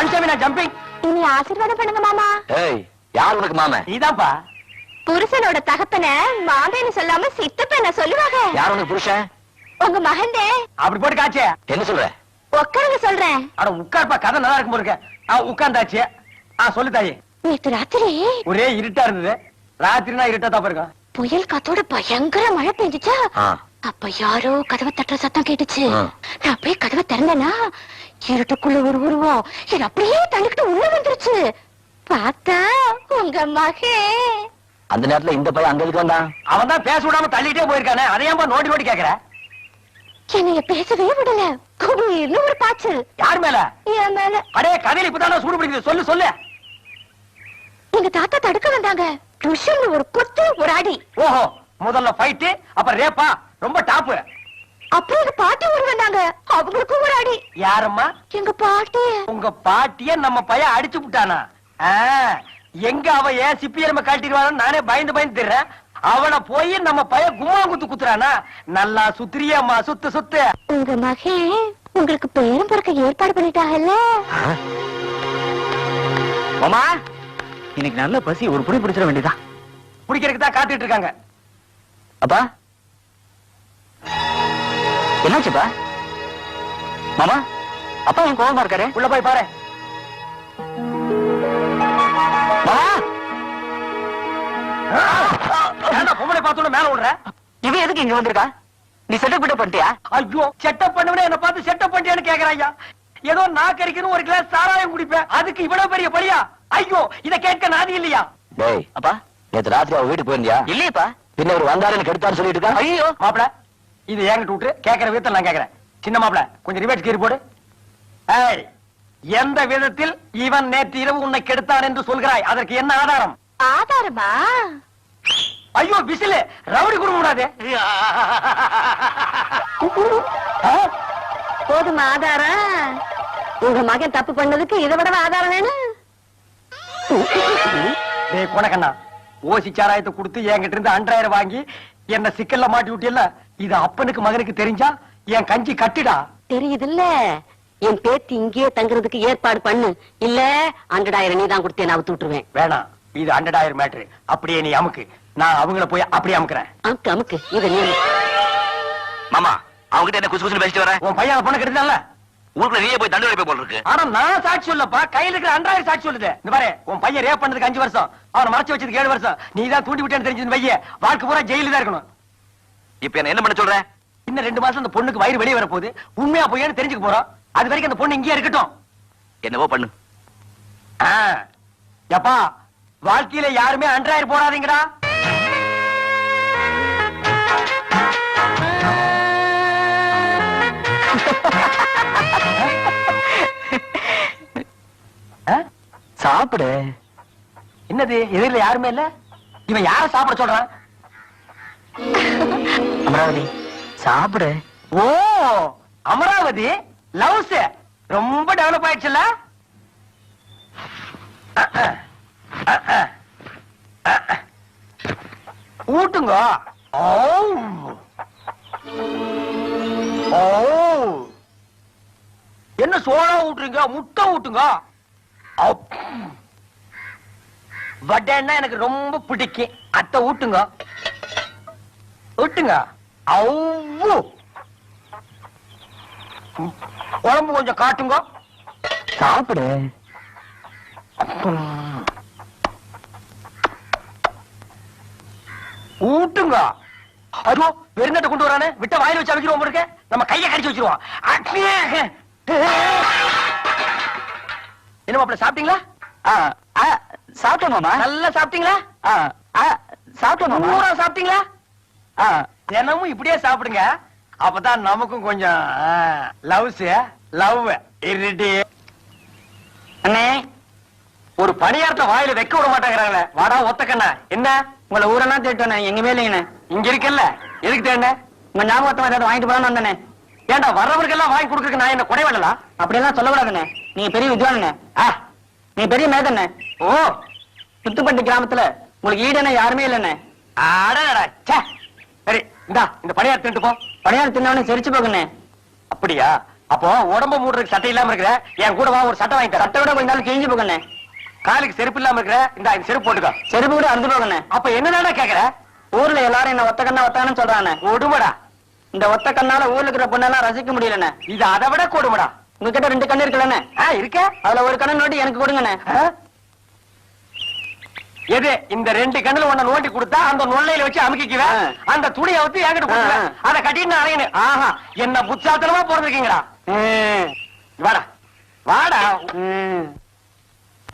Jumping இனி ஆசீர்வாதம் பண்ணுங்க மாமா. ஏய் யார் உனக்கு மாமன்? நீதான்ப்பா புருஷனோட தகப்பன மாமேன்னு சொல்லாம சித்தப்பன சொல்லுவாங்க? யார் உனக்கு புருஷன்? உங்க மகந்தே அப்படி போட்டு காச்சே என்ன சொல்ற? உட்காருங்க சொல்றேன். அட உட்கார்ப்பா கதை நல்லா இருக்கும் போருக்க உட்கார்ந்தாச்சு ஆ சொல்லு தாயி. நேத்து ராத்திரி. ஒரே இருட்டா இருந்தது. ராத்திரினா இருட்டா தான் புயல் காத்தோட பயங்கர மழை பெஞ்சுச்சா. அப்ப யாரோ கதவை தட்டுற சத்தம் கேட்டுச்சு. நான் அப்படியே கதவை திறந்தேனா இருட்டுக்குள்ள ஒரு உருவம். இது அப்படியே தள்ளிக்கிட்டு உள்ள வந்துருச்சு. பார்த்தா உங்க மகன் அந்த நேரத்துல இந்த பையன் அங்க வந்தான். அவன் தான் பேச விடாம தள்ளிட்டே போயிருக்கானே. அதையாம்பா நோண்டி நோண்டி கேக்குற? என்னைய பேசவே விடல. குபீர்னு ஒரு பாய்ச்சல். யார் மேல? என் மேல. அடே கதையில இப்பதானே சூடு பிடிக்குது. சொல்லு சொல்லு. எங்க தாத்தா தடுக்க வந்தாங்க. டுஷன்ல ஒரு குத்து ஒரு அடி. ஓஹோ முதல்ல ஃபைட்டு அப்புறம் ரேப்பா ரொம்ப டாப்பு. அப்புறம் எங்க பாட்டி ஒரு வந்தாங்க. அவங்களுக்கும் ஒரு அடி. யாரம்மா? எங்க பாட்டி. உங்க பாட்டிய நம்ம பையன் அடிச்சு விட்டானா எங்க அவ ஏன் சிப்பி எலும்ப காட்டிடுவானு நானே பயந்து பயந்து திர்றேன். அவனை போய் நம்ம பையன் கும்மா குத்து குத்துறானா? நல்லா சுத்திரியம்மா சுத்து சுத்து. உங்க மகன் உங்களுக்கு பேரும் பிறக்க ஏற்பாடு பண்ணிட்டாங்கல்ல? மாமா இன்னைக்கு நல்ல பசி ஒரு புடி பிடிச்சிட வேண்டியதா குடிக்கிறதுக்கு தான் காத்துட்டு இருக்காங்க. அப்பா என்னாச்சுப்பா? மாமா அப்பா என் கோவமா இருக்காரு. உள்ள போய் பாரு. பொம்பளை பார்த்தோன்னு மேல விடுற இவன் எதுக்கு இங்க வந்திருக்கா? நீ செட்டப் கிட்ட பண்ணிட்டியா? ஐயோ செட்டப் பண்ணவனே என்ன பார்த்து செட்டப் பண்ணியான்னு கேக்குறாய்யா ஏதோ நான் கறிக்கணும் ஒரு கிளாஸ் சாராயம் குடிப்பேன். அதுக்கு இவ்வளவு பெரிய பலியா ஐயோ இத கேட்க நாதி இல்லையா? டேய் அப்பா. நேத்து ராத்திரி அவ வீட்டுக்கு போயிருந்தியா? இல்லையப்பா. பின்ன ஒரு வந்தாருன்னு கெடுத்தாரு சொல்லிட்டு இருக்கா? ஐயோ மாப்பிள இது என்கிட்ட விட்டு கேக்குற விதத்தில் நான் கேக்குறேன். சின்ன மாப்பிள கொஞ்சம் ரிவேட் கீறி போடு. ஏய் எந்த விதத்தில் இவன் நேற்று இரவு உன்னை கெடுத்தான் என்று சொல்கிறாய்? அதற்கு என்ன ஆதாரம்? ஆதாரமா? ஐயோ விசிலு. ரவுடி கொடுக்க கூடாது? போதுமா ஆதாரம். உங்க மகன் தப்பு பண்ணதுக்கு இதை விட ஆதாரம் வேணும்? டேய் கொனக்கண்ணா ஓசி சாராயத்தை கொடுத்து என்கிட்ட இருந்து அன்றாயிரம் வாங்கி என்ன சிக்கல்ல மாட்டி விட்டியல்ல? இது அப்பனுக்கு மகனுக்கு தெரிஞ்சா என் கஞ்சி கட்டிடா. தெரியுதுல்ல? என் பேத்தி இங்கேயே தங்குறதுக்கு ஏற்பாடு பண்ணு. இல்ல அண்டடாயிரம் நீ தான் கொடுத்தேன் நான் விட்டுருவேன். வேணாம் இது ஹண்ட்ரடாயிரம் மேட்ரு. அப்படியே நீ அமுக்கு. நான் அவங்கள போய் அப்படியே அமுக்குறேன். அமுக்கு அமுக்கு. இதை நீ மாமா அவங்கிட்ட என்ன குசு குசுன்னு பேசிட்டு வர? உன் பையன் பொண்ணு கெடுத்தான்ல ஊருக்குள்ள நீயே போய் தண்டு வைப்ப போல இருக்கு ஆனா நான் சாட்சி சொல்லப்பா. கையில இருக்கிற அன்றாயிரம் சாட்சி சொல்லுது. இந்த பாரு உன் பையன் ரேப் பண்ணதுக்கு அஞ்சு வருஷம். அவனை மறைச்சு வச்சதுக்கு ஏழு வருஷம். நீ தான் தூண்டி விட்டேன்னு தெரிஞ்சது பைய. வாழ்க்கை பூரா ஜெயில தான் இருக்கணும். இப்ப என்ன என்ன பண்ண சொல்ற? இன்னும் ரெண்டு மாசம் அந்த பொண்ணுக்கு வயிறு வெளியே வரப்போகுது. உண்மையா பொய்யான்னு தெரிஞ்சுக்க போறோம். அது வரைக்கும் அந்த பொண்ணு இங்கேயே இருக்கட்டும். என்னவோ பண்ணு. எப்பா வாழ்க்கையில யாருமே அன்றாயிரம் போடாதீங்கடா. சாப்பிடு. என்னது எதிரில யாருமே இல்ல? இவன் யார சாப்பிட சொல்றான்? அமராவதி சாப்பிடு. ஓ அமராவதி லவ்ஸ். ரொம்ப டெவலப் ஆயிடுச்சுல்ல? ஊட்டுங்க. ஓ ஓ என்ன சோளா ஊட்டுறீங்க? முட்டை ஊட்டுங்க. வடைன்னா எனக்கு ரொம்ப பிடிக்கும். அத்தை ஊட்டுங்க. ஊட்டுங்க அவ்வு. குழம்பு கொஞ்சம் காட்டுங்க. சாப்பிடு. ஊட்டுங்க. அதோ வெறுங்கட்ட கொண்டு வரானே. விட்ட வாயில வச்சு அமைக்கிறோம் இருக்க. நம்ம கையை கடிச்சு வச்சிருவோம். என்ன மாப்பிள்ள சாப்பிட்டீங்களா? சாப்பிட்டேன் மாமா. நல்லா சாப்பிட்டீங்களா? சாப்பிட்டேன் பூரா சாப்பிட்டீங்களா? தினமும் இப்படியே சாப்பிடுங்க. அப்பதான் நமக்கும் கொஞ்சம் லவ்ஸ் லவ் இருட்டி அண்ணே ஒரு பணியாரத்தை வாயில வைக்க விட மாட்டேங்கிறாங்களே. வாடா ஒத்தக்கண்ணா. என்ன? உங்களை ஊரெல்லாம் தேட்டேன் எங்க இல்லைங்கண்ணே இங்க இருக்கல்ல? எதுக்கு தேண்ட உங்க ஞாபகத்தை ஏதாவது வாங்கிட்டு போலான்னு வந்தேனே. ஏன்டா வர்றவருக்கெல்லாம் வாங்கி கொடுக்கறதுக்கு நான் என்ன குறைவல்லா அப்படியெல்லாம் சொல்லக்கூடாதுண்ணே. நீங்க பெரிய வித்வானண்ணே. ஆ நீ பெரிய மேதண்ணே. ஓ புத்துப்பட்டி கிராமத்துல உங்களுக்கு ஈடனே யாருமே இல்லைண்ணே. ஆடா ச்சே. இந்தா இந்த பணியாரம் தின்ட்டு போ பணியாரம் தின்னவனே சிரிச்சு போகுண்ணே அப்படியா? அப்போ உடம்ப மூடுறதுக்கு சட்டை இல்லாம இருக்கிற என் கூட வா ஒரு சட்டை வாங்கி சட்டை விட கொஞ்ச நாள் கிழிஞ்சு போகண்ணே காலுக்கு செருப்பு இல்லாம இருக்கிற இந்த செருப்பு போட்டுக்கோ. செருப்பு கூட அறுந்து போகண்ணே அப்ப என்னடா கேக்குற? ஊர்ல எல்லாரும் என்ன ஒத்த கண்ணா ஒத்தானு சொல்றானே கொடுமடா. இந்த ஒத்த கண்ணால ஊர்ல இருக்கிற பொண்ணெல்லாம் ரசிக்க முடியலண்ணே. இது அதை விட கொடுமடா. உங்ககிட்ட ரெண்டு கண்ணு இருக்குல்லண்ணே. ஆ இருக்க. அதுல ஒரு கண்ணு நோட்டி எனக்கு கொடுங்கண்ணே? எது? இந்த ரெண்டு கண்ணுல ஒண்ண நோண்டி கொடுத்தா அந்த நொல்லையில வச்சு அமுக்கிக்குவேன். அந்த துணியை வச்சு என்கிட்ட கொடுத்துருவேன் ஆ. அதை கட்டிட்டு நான் அலையணும் ஆஹா. என்ன புத்தாத்தனமா பிறந்திருக்கீங்கடா ம், வாடா. வாடா.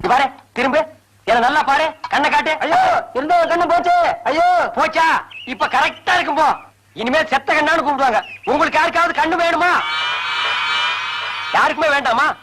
பாரு. திரும்ப. என்ன நல்லா பாரு. கண்ணை காட்டு. ஐயோ இருந்த கண்ணு போச்சு? ஐயோ. போச்சா? இப்ப கரெக்டா இருக்கும் போ. இனிமே செத்த கண்ணான்னு கூப்பிடுவாங்க. உங்களுக்கு யாருக்காவது கண்ணு வேணுமா? யாருக்குமே வேண்டாமா?